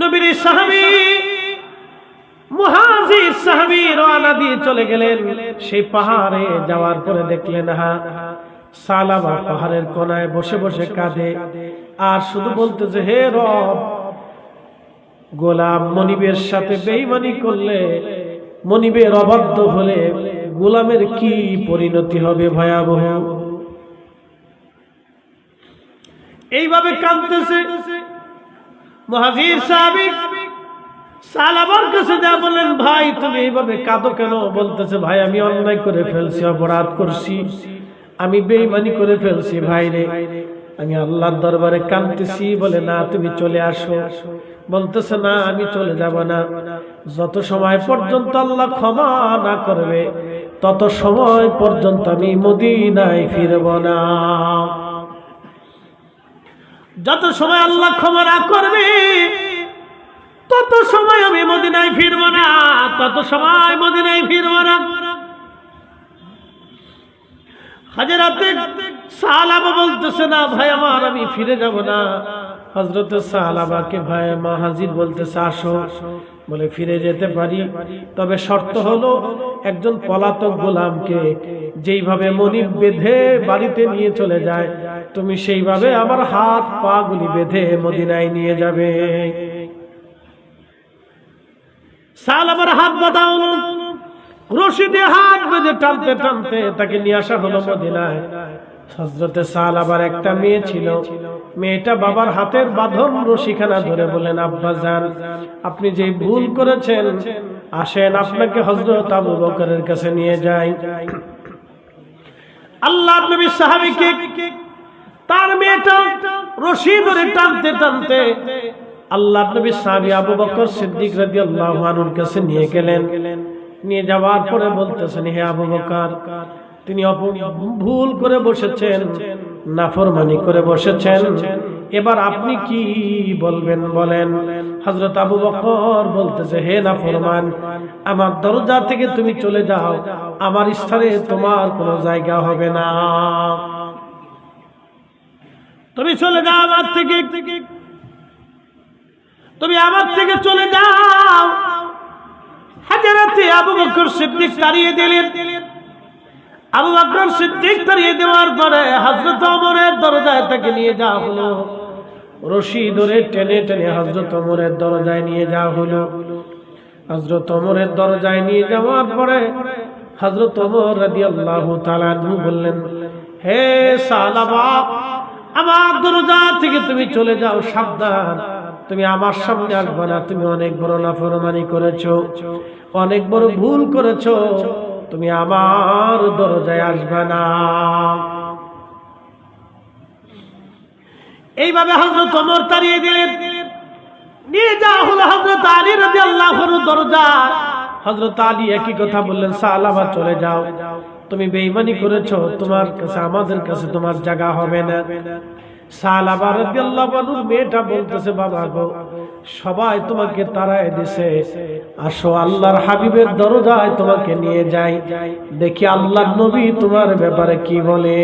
নবীর সাহাবি, মুহাজির সাহাবি রওনা দিয়ে চলে গেলেন। সেই পাহাড়ে যাওয়ার পরে দেখলেন হা সালাবা পাহাড়ের কোনায় বসে বসে কাঁদে। আর শুধু বলতেছে হে রব, গোলাম মনিবের সাথে বেইমানি করলে মনিবের অবাধ্য হলে গোলামের কি পরিণতি হবে ভয়াবহ? এইভাবে কাঁদতেছে। মহাজির সাহাবি সালাবার কাছে যা বললেন, ভাই, তুমি এইভাবে কাঁদো কেন? বলতেছে, ভাই, আমি অন্যায় করে ফেলছি, অপরাধ করছি। আমি বেইমানি করে ফেলছি, ভাই রে। আমি আল্লাহর দরবারে কাঁদতেছি, বলে, না, তুমি চলে আসো। বলতেছে, না, আমি চলে যাব না। যত সময় পর্যন্ত আল্লাহ ক্ষমা না করবে, তত সময় পর্যন্ত আমি মদিনায় ফিরব না। যত সময় আল্লাহ ক্ষমা না করবে, তত সময় আমি মদিনায় ফিরব না, তত সময় মদিনায় ফিরব না। হাজারাতে বলতেছে না, ভাই আমার, আমি ফিরে যাব না। হজরত সালাবাকে ভাই মা বলতেছে, আসো। বলে, ফিরে যেতে পারি। তবে শর্ত হলো, একজন পলাতক গোলামকে যেইভাবে মনিব বেঁধে বাড়িতে নিয়ে চলে যায় তুমি সেইভাবে আমার হাত পা গুলি বেঁধে মদিনায় নিয়ে যাবে। সালাবার হাত বাঁধা হলো রশিদে হাত বেঁধে টানতে টানতে তাকে নিয়ে আসা হলো মদিনায়। হজরতে সাল আবার একটা মেয়ে ছিল। মেয়েটা বাবার হাতের বাঁধন রশিখানা ধরে বলেন আব্বা যান আপনি যে ভুল করেছেন, আসেন আপনাকে হজরত আবু বকরের কাছে নিয়ে যাই। আল্লাহ নবী সাহাবিকে তার মেয়েটা রশি ধরে টানতে টানতে আল্লাহ নবী সাহাবি আবু বকর সিদ্দিক রাদিয়াল্লাহু আনহুর কাছে নিয়ে গেলেন। নিয়ে যাওয়ার পরে বলতেছেন, হে আবু বকর, তিনি ভুল করে বসেছেন, নাফরমানি করে বসেছেন। এবার আপনি কি বলবেন বলেন? হজরত আবু বকর বলতেছে, হে নাফরমান, আমার দরজা থেকে তুমি চলে যাও, আমার স্থানে তোমার কোনো জায়গা হবে না। তুমি চলে যাও আমার থেকে। তুমি আমার থেকে চলে যাও। হাজারাতে আবু বকর সিদ্দিক তাড়িয়ে দিলেন। আবু বকর সিদ্দিক তাড়িয়ে দেওয়ার পরে হযরত ওমরের দরজায় তাকে নিয়ে যাওয়া হলো। রশি ধরে টেনে টেনে হযরত ওমরের দরজায় নিয়ে যাওয়া হলো। হযরত ওমরের দরজায় নিয়ে যাওয়ার পরে হযরত ওমর রাদিয়াল্লাহু তাআলা বললেন, হে সালাবা আমার দরজা থেকে তুমি চলে যাও, সাবধান। তুমি আমার সামনে আসবে না, তুমি অনেক বড় নাফরমানি করেছ, অনেক বড় ভুল করেছ, তুমি আমার দরজায় আসবে না। এইভাবে হজরত ওমর তাড়িয়ে দিলেন। নিয়ে যাওয়া হলো হজরত আলী রবি আল্লাহর দরজা হজরত আলী একই কথা বললেন, সালামা, চলে যাও। তুমি বেইমানি করেছ, তোমার কাছে, আমাদের কাছে তোমার জায়গা হবে না। সবাই তোমাকে তোমাকে নিয়ে যাই। দেখি আল্লাহর নবী তোমার ব্যাপারে কি বলে?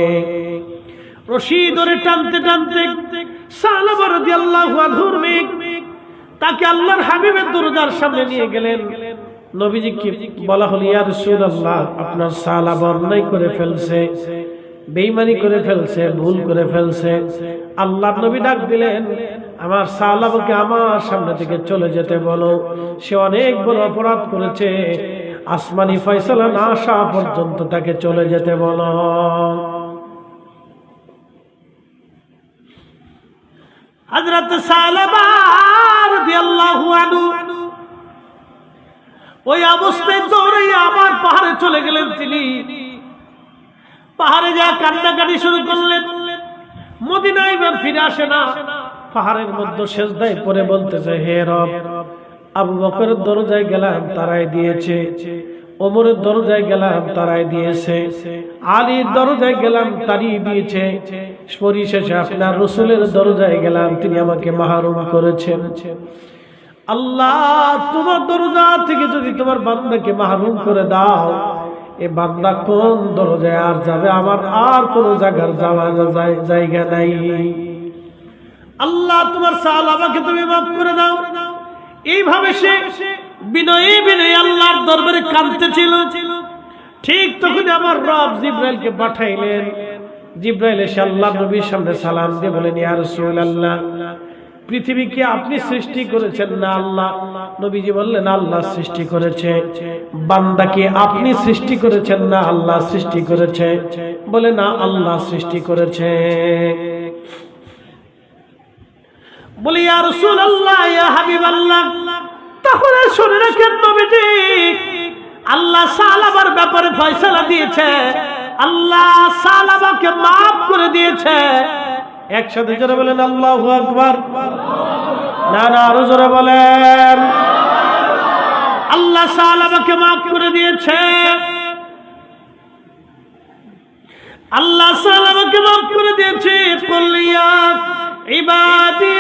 রশি ধরে টানতে টানতে তাকে আল্লাহর হাবিবের দরজার সামনে নিয়ে গেলেন। নবীজি কি বলা হলো, ইয়া রাসূলুল্লাহ, আপনার সালাবা অন্যায় করে ফেলছে বেইমানি করে ফেলছে, ভুল করে ফেলছে। আল্লাহ নবী ডাক দিলেন, আমার সালাবকে আমার সামনে থেকে চলে যেতে বলো। সে অনেক বড় অপরাধ করেছে। আসমানি ফয়সালা না আসা পর্যন্ত তাকে চলে যেতে বলো। হযরত সালাবা রাদিয়াল্লাহু আনহু ওই অবস্থায় দৌড়ে আবার পাহাড়ে চলে গেলেন তিনি। পাহাড়ে যা কান্নাকাটি শুরু করলেন। মদিনায় এবার ফিরে আসে না। পাহাড়ের মধ্যে শেষদায় পরে বলতেছে, হে রব, আবু বকরের দরজায় গেলাম তারাই দিয়েছে। ওমরের দরজায় গেলাম তারাই দিয়েছে। আলীর দরজায় গেলাম তারই দিয়েছে। পরিশেষে আপনার রসুলের দরজায় গেলাম, তিনি আমাকে মাহরুম করেছেন। আল্লাহ, তোমার দরজা থেকে যদি তোমার বান্দাকে মাহরুম করে দাও, এ বান্দা কোন দরজায় আর যাবে? আমার আর কোন জায়গার যাওয়া জায়গা নাই। আল্লাহ, তোমার সাল আমাকে তুমি মাফ করে দাও। এইভাবে সে বিনয়ী বিনয়ী আল্লাহর দরবারে কাঁদতে ছিল ঠিক তখন আমার রব জিব্রাইলকে পাঠাইলেন। জিব্রাইল এসে আল্লাহ নবীর সামনে সালাম দিয়ে বলেন, ইয়া রাসূলুল্লাহ পৃথিবীকে আপনি সৃষ্টি করেছেন না আল্লাহ? নবীজি বললেন, আল্লাহ সৃষ্টি করেছে। বান্দাকে আপনি সৃষ্টি করেছেন না আল্লাহ সৃষ্টি করেছে। বলে, না, আল্লাহ সৃষ্টি করেছে। বলি, ইয়া রাসূলুল্লাহ, ইয়া হাবিবাল্লাহ, তাহলে শুনে রাখেন নবীজি, আল্লাহ সালাবার ব্যাপারে ফয়সালা দিয়েছে। আল্লাহ সালাবাকে মাফ করে দিয়েছে। একসাথে জোরে বলেন, আল্লাহু আকবার। না না আরও জোরে বলেন, আল্লাহ সালাবাকে মাফ করে দিয়েছে। আল্লাহ সালামাকে মাফ করে দিয়েছে। কলিয়া ইবাদি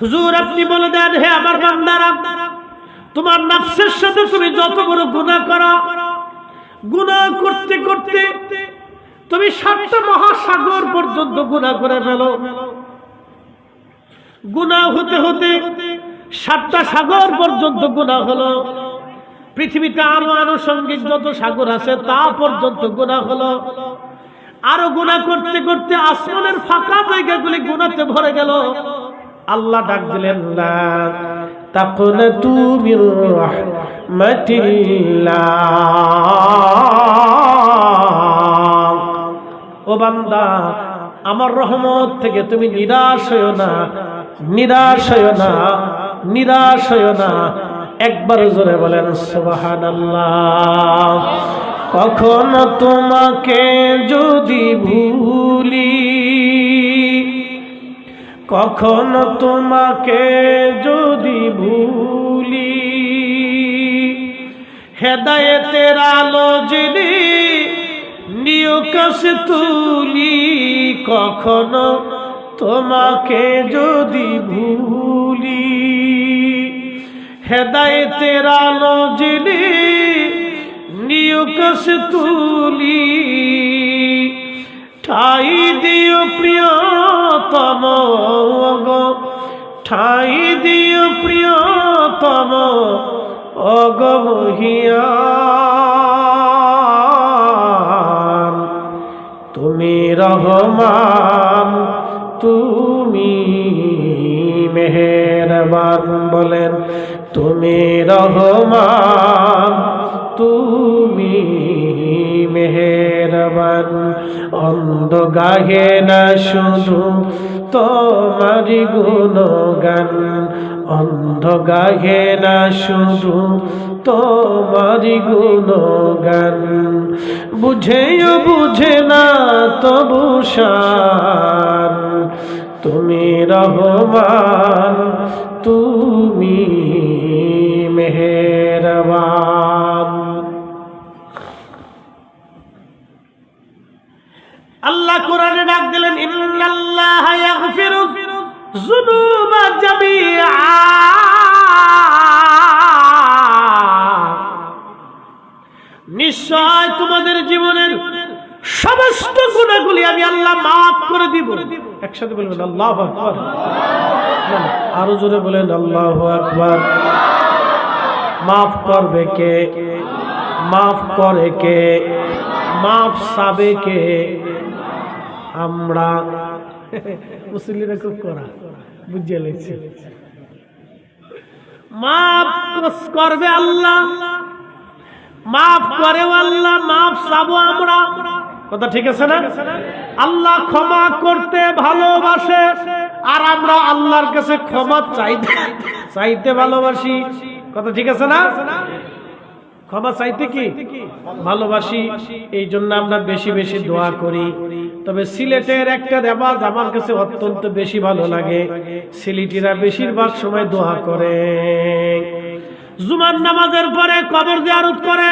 হুজুর, আপনি বলে দেন, হে আমার বান্দারা, তোমার নাফসের সাথে তুমি যত বড় গুণা করো, গুনাহ করতে করতে তুমি সাতটা মহাসাগর পর্যন্ত গুণা করে ফেলো। গুনাহ হতে হতে সাতটা সাগর পর্যন্ত গুনাহ হলো। পৃথিবীতে আরও আনুষঙ্গিক যত সাগর আছে তা পর্যন্ত গুনাহ হলো। আরও গুণা করতে করতে আসমানের ফাঁকা জায়গাগুলি গুণাতে ভরে গেল। আল্লাহ ডাক দিলেন ও বান্দা, আমার রহমত থেকে তুমি নিরাশ হইও না, নিরাশ হইও না, নিরাশ হইও না। একবার জোরে বলেন, সুবহানাল্লাহ। কখন তোমাকে যদি ভুলি, কখন তোমাকে যদি ভুলি, হেদায়েতের আলো যিনি নিয়কাশ তুলি, কখনো তোমাকে যদি ভুলি হেদায়েতের আলো যিনি নিয়কাশ তুলি। ঠাই দিও প্রিয়তম গো ঠাই দিও প্রিয়তম অগমহিয়ান তুমি রহমান, তুমি মেহেরবান বলেন তুমি রহমান, তুমি মেহেরবান। অন্ধ গাহে না শুধু তোমারি গুণগান অন্ধ গাহে না শুধু তোমারি গুণগান। বুঝেও বুঝে না তবু তুমি রহমান, তুমি কোরআনে ডাক দিলেন নিশ্চয় তোমাদের জীবনের সমস্ত গুণাগুলি আমি আল্লাহ মাফ করে দিব। একসাথে বলবেন, আল্লাহ আরও জোরে বলেন, আল্লাহ আকবার। মাফ করবে কে? মাফ করে কে? মাফ সাবে কে? আমরা। মুসলিমরা খুব করা বুঝিয়ে লেগছে মাফ করবে আল্লাহ। মাফ করে আল্লাহ, মাফ চাবো আমরা। কথা ঠিক আছে না? আল্লাহ ক্ষমা করতে ভালোবাসে, আর আমরা আল্লাহর কাছে ক্ষমা চাইতে চাইতে ভালোবাসি। কথা ঠিক আছে না? ক্ষমা চাইতে কি? ভালোবাসি এই জন্য আমরা বেশি বেশি দোয়া করি। তবে সিলেটের একটা রেবাজ আমার কাছে অত্যন্ত বেশি ভালো লাগে। সিলেটিরা বেশিরভাগ সময় দোয়া করে। জুমার নামাজের পরে কবর জিয়ারত করে।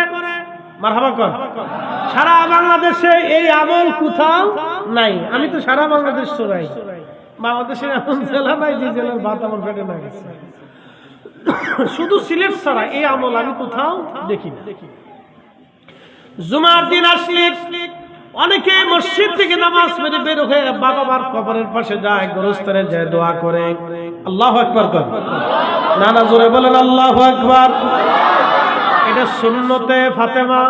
সারা বাংলাদেশে এই আমল কোথাও নাই। আমি তো সারা বাংলাদেশ চড়াই। বাংলাদেশের এমন জেলা নাই যে জেলার ভাত আমার পেটে না গেছে। শুধু সিলেট ছাড়া এই আমল আমি কোথাও দেখি না। জুমার দিন আসলে অনেকে মসজিদ থেকে নামাজ পড়ে বের হয়ে বাবা মার কবরের পাশে যায়, গোরস্থানে যায়, দোয়া করে। আল্লাহ আকবার কর। না না জোরে বলেন, আল্লাহ আকবার। এটা সুন্নতে ফাতেমা।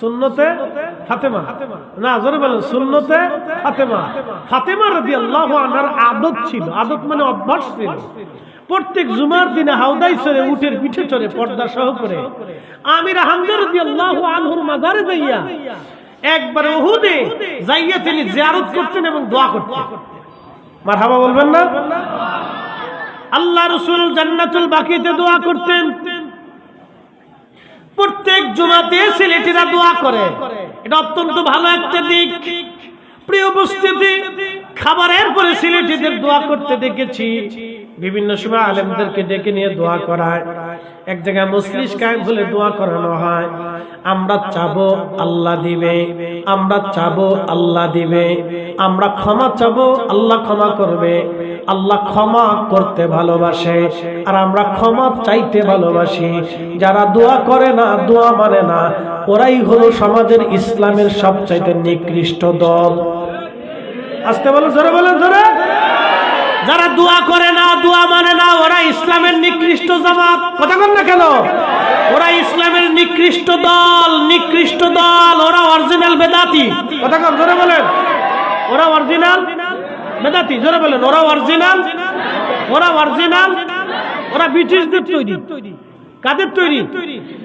সুন্নতে ফাতেমা। না, জোরে বলেন, সুন্নতে ফাতেমা। ফাতেমা রাদি আল্লাহ আনার আদত ছিল। আদত মানে অভ্যাস ছিল। প্রত্যেক জুমার দিনে হাউদাই চড়ে উটের পিঠে চড়ে পর্দা সহ করে। আমির মাজারে যাইয়া একবার ওহুদে যাইয়া তিনি জিয়ারত করতেন এবং দোয়া করতেন। মারহাবা বলবেন না? আল্লাহ রসুল জান্নাতুল বাকিতে দোয়া করতেন। প্রত্যেক জুমাতে ছেলেটিরা দোয়া করে। এটা অত্যন্ত ভালো একটা দিক। প্রিয় উপস্থিতি, খাবারের পরে সিলেটিদের দোয়া করতে দেখেছি। বিভিন্ন সময় আলেমদেরকে ডেকে নিয়ে দোয়া করায়। এক জায়গায় মুসলিশ কায়েম হলে দোয়া করানো হয়। আমরা চাবো আল্লাহ দিবে, আমরা চাবো আল্লাহ দিবে, আমরা ক্ষমা চাবো, আল্লাহ ক্ষমা করবে। আল্লাহ ক্ষমা করতে ভালোবাসে, আর আমরা ক্ষমা চাইতে ভালোবাসি। যারা দোয়া করে না, দোয়া মানে না, ওরাই হলো সমাজের ইসলামের সবচাইতে নিকৃষ্ট দল। আসতে বলো, জোরে বলেন, জোরে। যারা দোয়া করে না, দোয়া মানে না, ওরা ইসলামের নিকৃষ্ট জামাত। কথা বল না কেন? ওরা ইসলামের নিকৃষ্ট দল নিকৃষ্ট দল, ওরা অরিজিনাল বেদাতি। কথা কম, জোরে বলেন। ওরা অরিজিনাল বেদাতি, জোরে বলেন। ওরা অরিজিনাল ওরা অরিজিনাল ওরা ব্রিটিশদের তৈরি। কাদের তৈরি?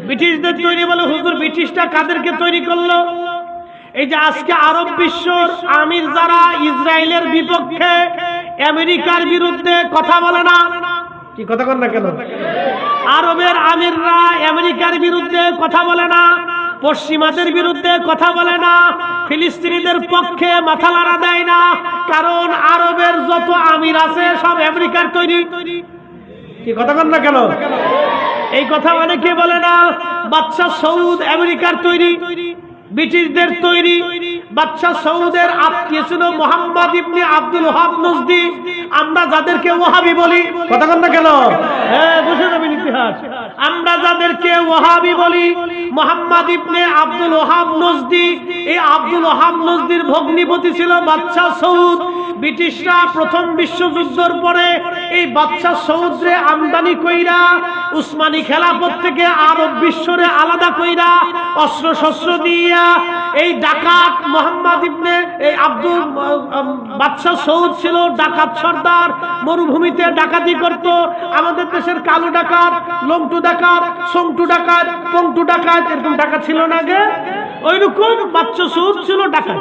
ব্রিটিশদের তৈরি বলে হুজুর ব্রিটিশটা কাদেরকে তৈরি করল? এই যে আজকে আরব বিশ্বর আমির যারা ইসরায়েলের বিপক্ষে আমেরিকার বিরুদ্ধে কথা বলে না। কি কথা কন না কেন? আরবের আমিররা আমেরিকার বিরুদ্ধে কথা বলে না পশ্চিমাদের বিরুদ্ধে কথা বলে না ফিলিস্তিনিদের পক্ষে মাথা লাড়া দেয় না কারণ আরবের যত আমির আছে সব আমেরিকার তৈরি। কি কথা কন না কেন? এই কথা অনেকে বলে না বাচ্চা সৌদ আমেরিকার তৈরি ব্রিটিশদের তৈরি বাচ্চা সৌদের আত্মীয় ছিল মোহাম্মদ ইবনে আব্দুল ওহাব নজদি। আমরা যাদেরকে ওহাবি বলি, কথা কন না কেন? হ্যাঁ বুঝে যাবেন ইতিহাস। আমরা যাদেরকে ওহাবি বলি, মোহাম্মদ ইবনে আব্দুল ওহাব নজদি। এই আব্দুল ওহাব নজদির ভগ্নিপতি ছিল বাদশাহ সৌদ। ব্রিটিশরা প্রথম বিশ্বযুদ্ধের পরে এই বাচ্চা সৌদরে আমদানি কইরা উসমানী খেলাফত থেকে আরব বিশ্বরে আলাদা কইরা অস্ত্র শস্ত্র দিয়া এই ডাকাত মোহাম্মদ ইবনে এই আব্দুল বাদশাহ সৌদ ছিল ডাকাত সর্দার, মরুভূমিতে ডাকাতি করত। আমাদের দেশের কালো ডাকাত, লংটু ডাকাত, সংটু ডাকাত, পংটু ডাকাত, এরকম ডাকাত ছিল না আগে ওইরকম বাচ্চা সৌদ ছিল ডাকাত।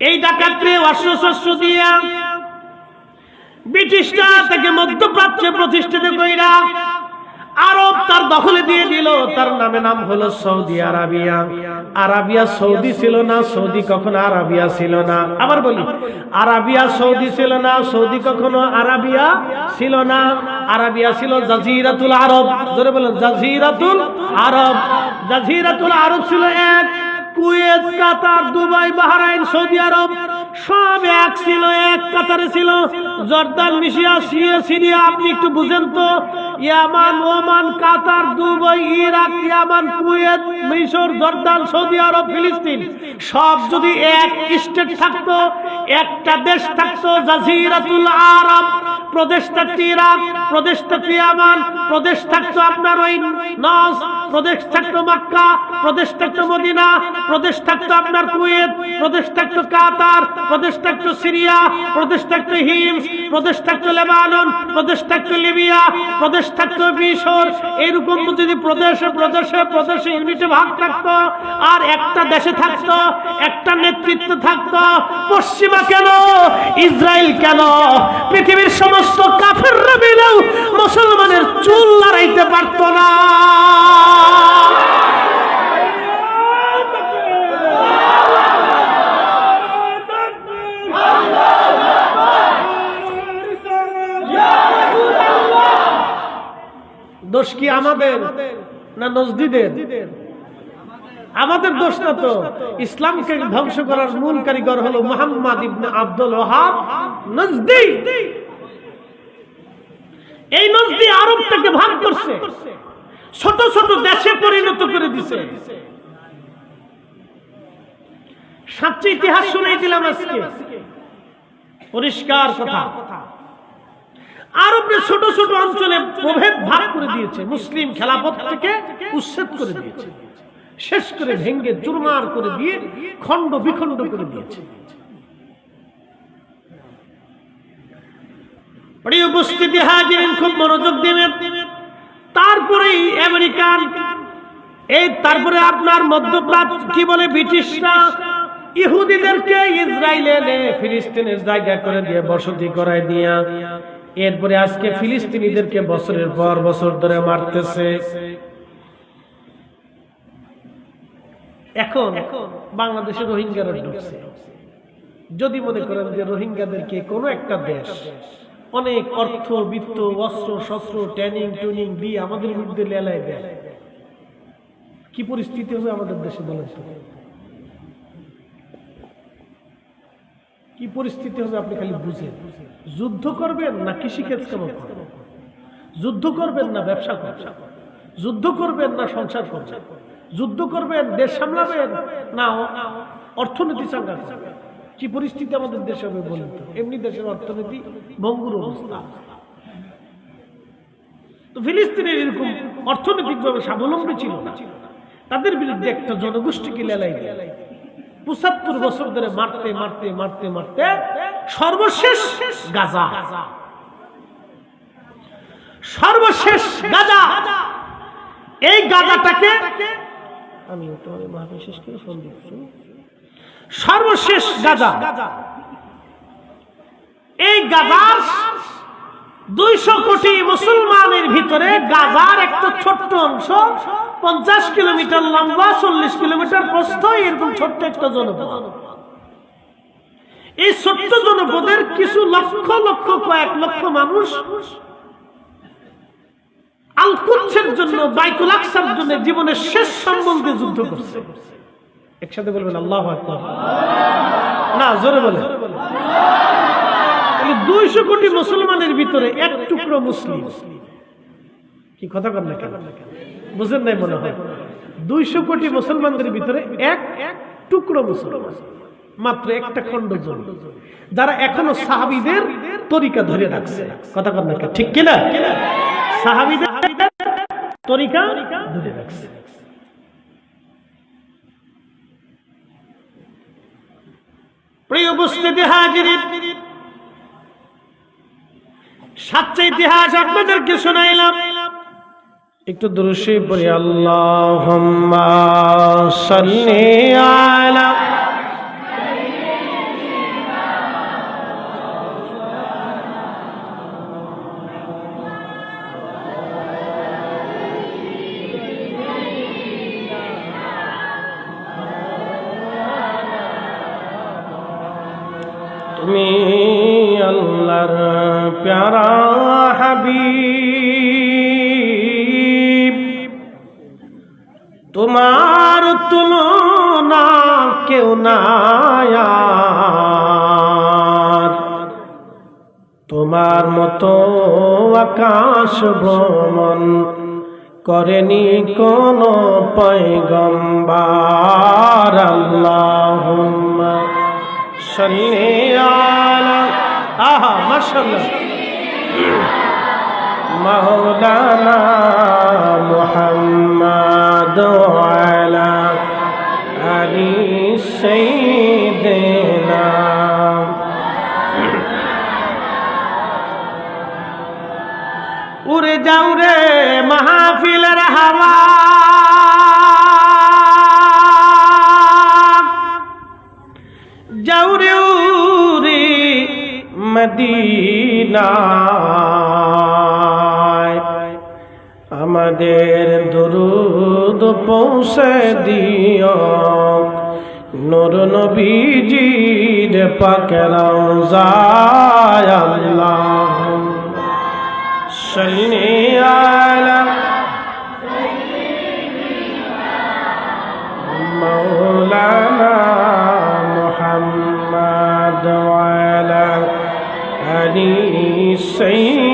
এই ডাকাতরে অস্ত্র দিয়া ব্রিটিশরা তাকে মধ্যপ্রাচ্যে প্রতিষ্ঠিত কইরা আরব তার দখলে দিয়ে দিল। তার নামে নাম হলো সৌদি আরাবিয়া। আরাবিয়া সৌদি ছিল না, সৌদি কখনো আরাবিয়া ছিল না। আবার বলি, আরাবিয়া সৌদি ছিল না, সৌদি কখনো আরাবিয়া ছিল না। আরাবিয়া ছিল জাজিরাতুল আরব। ধরে বলেন, জাজিরাতুল আরব। জাজিরাতুল আরব ছিল এক। Kuwait, Qatar, Dubai, Bahrain, Saudi Arab, সব এক ছিল, এক কাতারে ছিল। জর্দান, মিশিয়া, সিরিয়া সিরিয়া, আপনি একটু বুঝেন তো। Yemen, Oman, Qatar, Dubai, Iraq, Yemen, Kuwait, মিশর, জর্দান, সৌদি আরব, ফিলিস্তিন। সব যদি এক স্টেট থাকতো, একটা দেশ থাকতো, জাজিরাতুল আরব, প্রদেশ থাকতো ইরাক, প্রদেশ থাকতো ইয়ামান, প্রদেশ থাকতো আপনার ওই নস প্রদেশ থাকতো মক্কা, প্রদেশ থাকতো মদিনা, প্রদেশ থাকতো আপনার কুয়েত, প্রদেশ থাকতো কাতার, প্রদেশ থাকতো সিরিয়া, প্রদেশ থাকতো হিমস, প্রদেশ থাকতো লেবানন, প্রদেশ থাকতো লিবিয়া, প্রদেশ থাকতো মিশর। এরকম যদি প্রদেশে প্রদেশে প্রদেশে ইউনিটে ভাগ থাকতো আর একটা দেশে থাকতো, একটা নেতৃত্ব থাকতো, পশ্চিমা কেন? ইসরায়েল কেন? পৃথিবীর সমস্ত কাফেররা মিলেও মুসলমানের চুল লড়াইতে পারতো না। দোষ কি আমাদের না নজদিদের? আমাদের দোষ না তো। ইসলামকে ধ্বংস করার মূল কারিগর হলো মোহাম্মদ ইবনে আব্দুল ওহাব নজদি। এই নজদি আরবটাকে ভাগ করছে। ছোট ছোট দেশে পরিণত করে দিছে। সাতটি ইতিহাস শুনেই দিলাম আজকে। পরিষ্কার কথা। আরবরা ছোট ছোট অঞ্চলে প্রভেদ ভাগ করে দিয়েছে। মুসলিম খেলাপথ থেকে উচ্ছেদ করে দিয়েছে। শেষ করে ভেঙ্গে চুরমার করে দিয়ে খণ্ড বিখণ্ড করে দিয়েছে। প্রিয় উপস্থিতি, হাজিরিন, খুব মনোযোগ দেবেন তারপরেই আমেরিকান, এই তারপরে আপনার মধ্যপ্রাচ্য, কি বলে ব্রিটিশরা? ইহুদিদেরকে ইসরায়েলে ফিলিস্তিনের জায়গা করে দিয়ে বসতি করায় দিয়া, এরপরে আজকে ফিলিস্তিনিদেরকে বছরের পর বছর ধরে মারতেছে। এখন বাংলাদেশে রোহিঙ্গারা ঢুকছে। যদি মনে করেন যে রোহিঙ্গাদেরকে কোনো একটা দেশ অনেক অর্থ, বিত্ত, অস্ত্র, শস্ত্র, ট্যানিং, টুনিং দিয়ে আমাদের বিরুদ্ধে লেলায় দেয়। কি পরিস্থিতি হবে আমাদের দেশে বলেন কি পরিস্থিতি হবে আপনি খালি বুঝেন। যুদ্ধ করবেন না কৃষিকাজ কেমন করবেন? যুদ্ধ করবেন না ব্যবসা করবেন? যুদ্ধ করবেন না সংসার করবেন? যুদ্ধ করবেন, দেশ সামলাবেন? না, অর্থনীতি করবেন। কি পরিস্থিতি আমাদের দেশে হবে বলুন এমনি দেশের অর্থনীতি ভঙ্গুর অবস্থা। তো ফিলিস্তিনের এরকম অর্থনৈতিকভাবে স্বাবলম্বী ছিল না। তাদের বিরুদ্ধে একটা জনগোষ্ঠীকে লেলাই পঁচাত্তর বছর ধরে মারতে মারতে মারতে মারতে সর্বশেষ গাজা। সর্বশেষ গাজা। এই গাজাটাকে আমি তোমার মাহফিল শেষ করে ফোন দিচ্ছি। সর্বশেষ গাজা। এই গাজার দুইশো কোটি মুসলমানের ভিতরে গাজার একটা ছোট্ট অংশ পঞ্চাশ কিলোমিটার লম্বা, চল্লিশ কিলোমিটার প্রস্থ, এরকম ছোট্ট একটা জনপদ। এই ছোট্ট জনপদের কিছু লক্ষ লক্ষ, কয়েক লক্ষ মানুষ আলকুচ্ছের জন্য বাইকুল আকসার জন্য জীবনের শেষ সম্বন্ধে যুদ্ধ করছে। একসাথে বলবেন, আল্লাহ আকবার না, জোরে বলে দুইশো কোটি মুসলমানের ভিতরে এক টুকরো মুসলিম। কি কথা কর না কেন? বুঝেন নাই মনে হয়? দুইশো কোটি মুসলমানদের ভিতরে এক এক টুকরো মুসলমান। মাত্র একটা খণ্ড জন যারা এখনও সাহাবিদের তরিকা ধরে রাখছে। কথা কর না ঠিক কিনা? সাহাবিদের তরিকা ধরে রাখছে। প্রিয় উপস্থিতি হাজির সাতটা ইতিহাস আপনাদেরকে শোনাইলাম। একটু দৃশ্যে পড়ি আল্লাহ সাল্লি আলা কেউ তোমার মতো আকাশ ভ্রমণ করেনি কোন পয়গম্বার। আল্লাহ আহা মাশাআল্লাহ। মাওলানা মুহাম্মদ আলি সাইয়্যিদিনা উড়ে যাও রে মাহফিলের হাওয়া। যাও রে উড়ে মদিনায়। আমাদের দরুদ পৌঁছে দিও নর নবীজির পাকরাম যায় আল্লাহ। সল্লি আলা মাওলানা মুহাম্মদ ওয়ালা আলী সাইয়্যিদ